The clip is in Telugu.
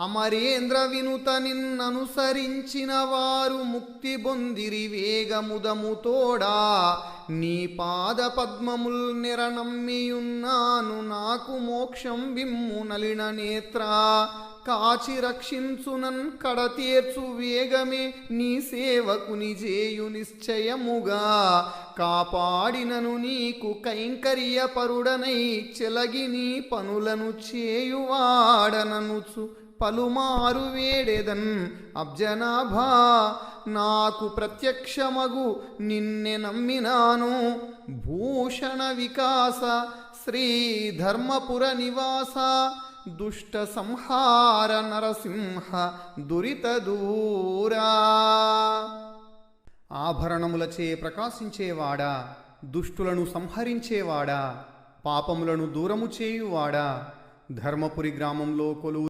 అమరేంద్ర వినుత నిన్ననుసరించిన వారు ముక్తి బొందిరి వేగముదముతోడా నీ పాద పద్మముల్ నిరనమ్మియున్నాను నాకు మోక్షం విమ్ము నలిన నేత్ర. కాచి రక్షించునన్ కడతీర్చు వేగమే నీ సేవకుని జేయు నిశ్చయముగా. కాపాడినను నీకు కైంకర్య పరుడనై చెలగి నీ పనులను చేయువాడననుచు పలుమారు వేడెదన్. అబ్జనాభా నాకు ప్రత్యక్షమగు నిన్నె నమ్మినాను. భూషణ వికాస శ్రీ ధర్మపుర నివాస దుష్ట సంహార నరసింహ దురిత దూరా. ఆభరణములచే ప్రకాశించేవాడా దుష్టులను సంహరించేవాడా పాపములను దూరము చేయువాడా ధర్మపురి గ్రామంలో కొలువు